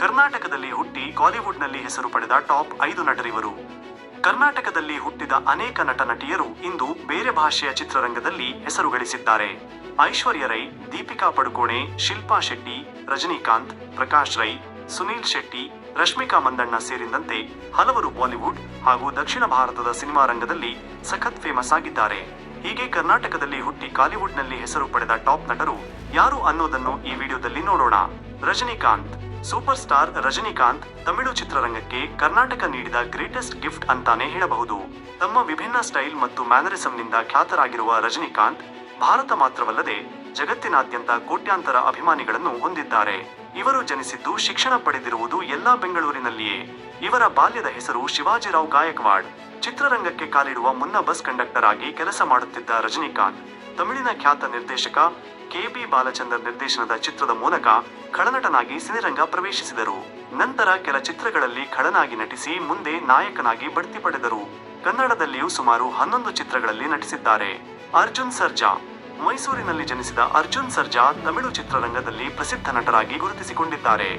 ಕರ್ನಾಟಕದಲ್ಲಿ ಹುಟ್ಟಿ ಕಾಲಿವುಡ್ನಲ್ಲಿ ಹೆಸರು ಪಡೆದ ಟಾಪ್ ಐದು ನಟರಿವರು. ಕರ್ನಾಟಕದಲ್ಲಿ ಹುಟ್ಟಿದ ಅನೇಕ ನಟ ನಟಿಯರು ಇಂದು ಬೇರೆ ಭಾಷೆಯ ಚಿತ್ರರಂಗದಲ್ಲಿ ಹೆಸರು ಗಳಿಸಿದ್ದಾರೆ. ಐಶ್ವರ್ಯ ರೈ, ದೀಪಿಕಾ ಪಡುಕೋಣೆ, ಶಿಲ್ಪಾ ಶೆಟ್ಟಿ, ರಜನಿಕಾಂತ್, ಪ್ರಕಾಶ್ ರೈ, ಸುನೀಲ್ ಶೆಟ್ಟಿ, ರಶ್ಮಿಕಾ ಮಂದಣ್ಣ ಸೇರಿದಂತೆ ಹಲವರು ಬಾಲಿವುಡ್ ಹಾಗೂ ದಕ್ಷಿಣ ಭಾರತದ ಸಿನಿಮಾ ರಂಗದಲ್ಲಿ ಸಖತ್ ಫೇಮಸ್ ಆಗಿದ್ದಾರೆ. ಹೀಗೆ ಕರ್ನಾಟಕದಲ್ಲಿ ಹುಟ್ಟಿ ಕಾಲಿವುಡ್ನಲ್ಲಿ ಹೆಸರು ಪಡೆದ ಟಾಪ್ ನಟರು ಯಾರು ಅನ್ನೋದನ್ನು ಈ ವಿಡಿಯೋದಲ್ಲಿ ನೋಡೋಣ. ರಜನಿಕಾಂತ್. ಸೂಪರ್ ಸ್ಟಾರ್ ರಜನಿಕಾಂತ್ ತಮಿಳು ಚಿತ್ರರಂಗಕ್ಕೆ ಕರ್ನಾಟಕ ನೀಡಿದ ಗ್ರೇಟೆಸ್ಟ್ ಗಿಫ್ಟ್ ಅಂತಾನೆ ಹೇಳಬಹುದು. ತಮ್ಮ ವಿಭಿನ್ನ ಸ್ಟೈಲ್ ಮತ್ತು ಮ್ಯಾನರಿಸಂನಿಂದ ಖ್ಯಾತರಾಗಿರುವ ರಜನಿಕಾಂತ್ ಭಾರತ ಮಾತ್ರವಲ್ಲದೆ ಜಗತ್ತಿನಾದ್ಯಂತ ಕೋಟ್ಯಾಂತರ ಅಭಿಮಾನಿಗಳನ್ನು ಹೊಂದಿದ್ದಾರೆ. ಇವರು ಜನಿಸಿದ್ದು ಶಿಕ್ಷಣ ಪಡೆದಿರುವುದು ಎಲ್ಲಾ ಬೆಂಗಳೂರಿನಲ್ಲಿಯೇ. ಇವರ ಬಾಲ್ಯದ ಹೆಸರು ಶಿವಾಜಿರಾವ್ ಗಾಯಕ್ವಾಡ್. ಚಿತ್ರರಂಗಕ್ಕೆ ಕಾಲಿಡುವ ಮುನ್ನ ಬಸ್ ಕಂಡಕ್ಟರ್ ಆಗಿ ಕೆಲಸ ಮಾಡುತ್ತಿದ್ದ ರಜನಿಕಾಂತ್, ತಮಿಳಿನ ಖ್ಯಾತ ನಿರ್ದೇಶಕ ಕೆ ಬಿ ಬಾಲಚಂದರ್ ನಿರ್ದೇಶನದ ಚಿತ್ರದ ಮೂಲಕ ಖಳನಟನಾಗಿ ಸಿನಿರಂಗ ಪ್ರವೇಶಿಸಿದರು. ನಂತರ ಕೆಲ ಚಿತ್ರಗಳಲ್ಲಿ ಖಳನಾಗಿ ನಟಿಸಿ ಮುಂದೆ ನಾಯಕನಾಗಿ ಬಡ್ತಿ ಪಡೆದರು. ಕನ್ನಡದಲ್ಲಿಯೂ ಸುಮಾರು ಹನ್ನೊಂದು ಚಿತ್ರಗಳಲ್ಲಿ ನಟಿಸಿದ್ದಾರೆ. ಅರ್ಜುನ್ ಸರ್ಜಾ. ಮೈಸೂರಿನಲ್ಲಿ ಜನಿಸಿದ ಅರ್ಜುನ್ ಸರ್ಜಾ ತಮಿಳು ಚಿತ್ರರಂಗದಲ್ಲಿ ಪ್ರಸಿದ್ಧ ನಟರಾಗಿ ಗುರುತಿಸಿಕೊಂಡಿದ್ದಾರೆ.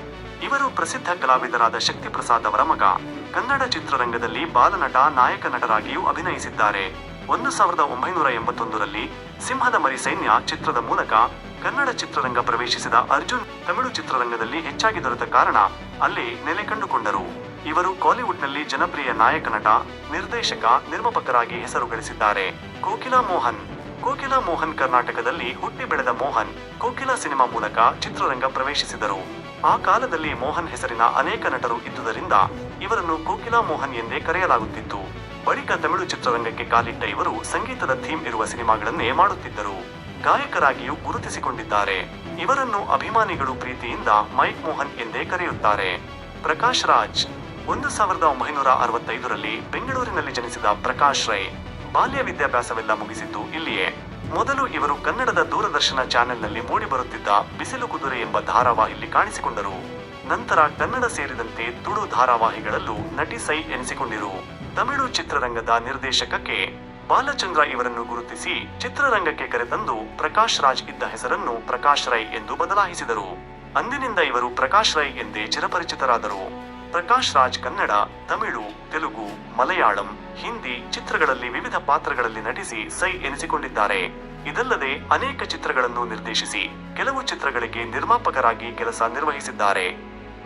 ಇವರು ಪ್ರಸಿದ್ಧ ಕಲಾವಿದರಾದ ಶಕ್ತಿ ಪ್ರಸಾದ್ ಅವರ ಮಗ. ಕನ್ನಡ ಚಿತ್ರರಂಗದಲ್ಲಿ ಬಾಲನಟ ನಾಯಕ ನಟರಾಗಿಯೂ ಅಭಿನಯಿಸಿದ್ದಾರೆ. ಒಂದು ಸಾವಿರದ ಒಂಬೈನೂರ ಎಂಬತ್ತೊಂದರಲ್ಲಿ ಸಿಂಹದ ಮರಿ ಸೈನ್ಯ ಚಿತ್ರದ ಮೂಲಕ ಕನ್ನಡ ಚಿತ್ರರಂಗ ಪ್ರವೇಶಿಸಿದ ಅರ್ಜುನ್ ತಮಿಳು ಚಿತ್ರರಂಗದಲ್ಲಿ ಹೆಚ್ಚಾಗಿ ದೊರೆತ ಕಾರಣ ಅಲ್ಲಿ ನೆಲೆ ಕಂಡುಕೊಂಡರು. ಇವರು ಕಾಲಿವುಡ್ನಲ್ಲಿ ಜನಪ್ರಿಯ ನಾಯಕ ನಟ, ನಿರ್ದೇಶಕ, ನಿರ್ಮಾಪಕರಾಗಿ ಹೆಸರು ಗಳಿಸಿದ್ದಾರೆ ಕೋಕಿಲಾ ಮೋಹನ್. ಕೋಕಿಲಾ ಮೋಹನ್ ಕರ್ನಾಟಕದಲ್ಲಿ ಹುಟ್ಟಿ ಬೆಳೆದ ಮೋಹನ್ ಕೋಕಿಲಾ ಸಿನಿಮಾ ಮೂಲಕ ಚಿತ್ರರಂಗ ಪ್ರವೇಶಿಸಿದರು. ಆ ಕಾಲದಲ್ಲಿ ಮೋಹನ್ ಹೆಸರಿನ ಅನೇಕ ನಟರು ಇದ್ದುದರಿಂದ ಇವರನ್ನು ಕೋಕಿಲಾ ಮೋಹನ್ ಎಂದೇ ಕರೆಯಲಾಗುತ್ತಿತ್ತು. ಬಳಿಕ ತಮಿಳು ಚಿತ್ರರಂಗಕ್ಕೆ ಕಾಲಿಟ್ಟ ಇವರು ಸಂಗೀತದ ಥೀಮ್ ಇರುವ ಸಿನಿಮಾಗಳನ್ನೇ ಮಾಡುತ್ತಿದ್ದರು. ಗಾಯಕರಾಗಿಯೂ ಗುರುತಿಸಿಕೊಂಡಿದ್ದಾರೆ. ಇವರನ್ನು ಅಭಿಮಾನಿಗಳು ಪ್ರೀತಿಯಿಂದ ಮೈಕ್ ಮೋಹನ್ ಎಂದೇ ಕರೆಯುತ್ತಾರೆ. ಪ್ರಕಾಶ್ ರಾಜ್, ಒಂದು ಸಾವಿರದ ಒಂಬೈನೂರ ಅರವತ್ತೈದರಲ್ಲಿ ಬೆಂಗಳೂರಿನಲ್ಲಿ ಜನಿಸಿದ ಪ್ರಕಾಶ್ ರೈ, ಬಾಲ್ಯ ವಿದ್ಯಾಭ್ಯಾಸವೆಲ್ಲ ಮುಗಿಸಿದ್ದು ಇಲ್ಲಿಯೇ. ಮೊದಲು ಇವರು ಕನ್ನಡದ ದೂರದರ್ಶನ ಚಾನೆಲ್ನಲ್ಲಿ ಮೂಡಿಬರುತ್ತಿದ್ದ ಬಿಸಿಲು ಕುದುರೆ ಎಂಬ ಧಾರಾವಾಹಿಯಲ್ಲಿ ಕಾಣಿಸಿಕೊಂಡರು. ನಂತರ ಕನ್ನಡ ಸೇರಿದಂತೆ ತುಳು ಧಾರಾವಾಹಿಗಳಲ್ಲೂ ನಟಿ ಸೈ ಎನಿಸಿಕೊಂಡಿರು. ತಮಿಳು ಚಿತ್ರರಂಗದ ನಿರ್ದೇಶಕಕ್ಕೆ ಬಾಲಚಂದ್ರ ಇವರನ್ನು ಗುರುತಿಸಿ ಚಿತ್ರರಂಗಕ್ಕೆ ಕರೆತಂದು ಪ್ರಕಾಶ್ ರಾಜ್ ಇದ್ದ ಹೆಸರನ್ನು ಪ್ರಕಾಶ್ ರೈ ಎಂದು ಬದಲಾಯಿಸಿದರು. ಅಂದಿನಿಂದ ಇವರು ಪ್ರಕಾಶ್ ರೈ ಎಂದೇ ಚಿರಪರಿಚಿತರಾದರು. ಪ್ರಕಾಶ್ ರಾಜ್ ಕನ್ನಡ, ತಮಿಳು, ತೆಲುಗು, ಮಲಯಾಳಂ, ಹಿಂದಿ ಚಿತ್ರಗಳಲ್ಲಿ ವಿವಿಧ ಪಾತ್ರಗಳಲ್ಲಿ ನಟಿಸಿ ಸೈ ಎನಿಸಿಕೊಂಡಿದ್ದಾರೆ. ಇದಲ್ಲದೆ ಅನೇಕ ಚಿತ್ರಗಳನ್ನು ನಿರ್ದೇಶಿಸಿ, ಕೆಲವು ಚಿತ್ರಗಳಿಗೆ ನಿರ್ಮಾಪಕರಾಗಿ ಕೆಲಸ ನಿರ್ವಹಿಸಿದ್ದಾರೆ.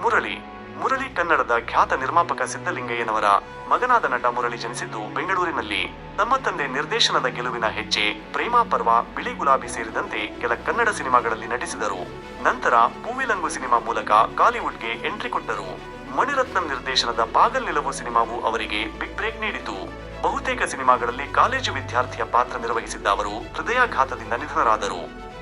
ಮುರಳಿ ಮುರಳಿ ಕನ್ನಡದ ಖ್ಯಾತ ನಿರ್ಮಾಪಕ ಸಿದ್ದಲಿಂಗಯ್ಯನವರ ಮಗನಾದ ನಟ ಮುರಳಿ ಜನಿಸಿದ್ದು ಬೆಂಗಳೂರಿನಲ್ಲಿ. ತಮ್ಮ ತಂದೆ ನಿರ್ದೇಶನದ ಗೆಲುವಿನ ಹೆಜ್ಜೆ, ಪ್ರೇಮ ಪರ್ವ, ಬಿಳಿ ಗುಲಾಬಿ ಸೇರಿದಂತೆ ಕೆಲ ಕನ್ನಡ ಸಿನಿಮಾಗಳಲ್ಲಿ ನಟಿಸಿದರು. ನಂತರ ಪೂವಿಲಂಗು ಸಿನಿಮಾ ಮೂಲಕ ಕಾಲಿವುಡ್ಗೆ ಎಂಟ್ರಿ ಕೊಟ್ಟರು. ಮಣಿರತ್ನಂ ನಿರ್ದೇಶನದ ಪಾಗಲ್ ನಿಲವು ಸಿನಿಮಾವು ಅವರಿಗೆ ಬಿಗ್ ಬ್ರೇಕ್ ನೀಡಿತು. ಬಹುತೇಕ ಸಿನಿಮಾಗಳಲ್ಲಿ ಕಾಲೇಜು ವಿದ್ಯಾರ್ಥಿಯ ಪಾತ್ರ ನಿರ್ವಹಿಸಿದ್ದ ಅವರು ಹೃದಯಾಘಾತದಿಂದ ನಿಧನರಾದರು.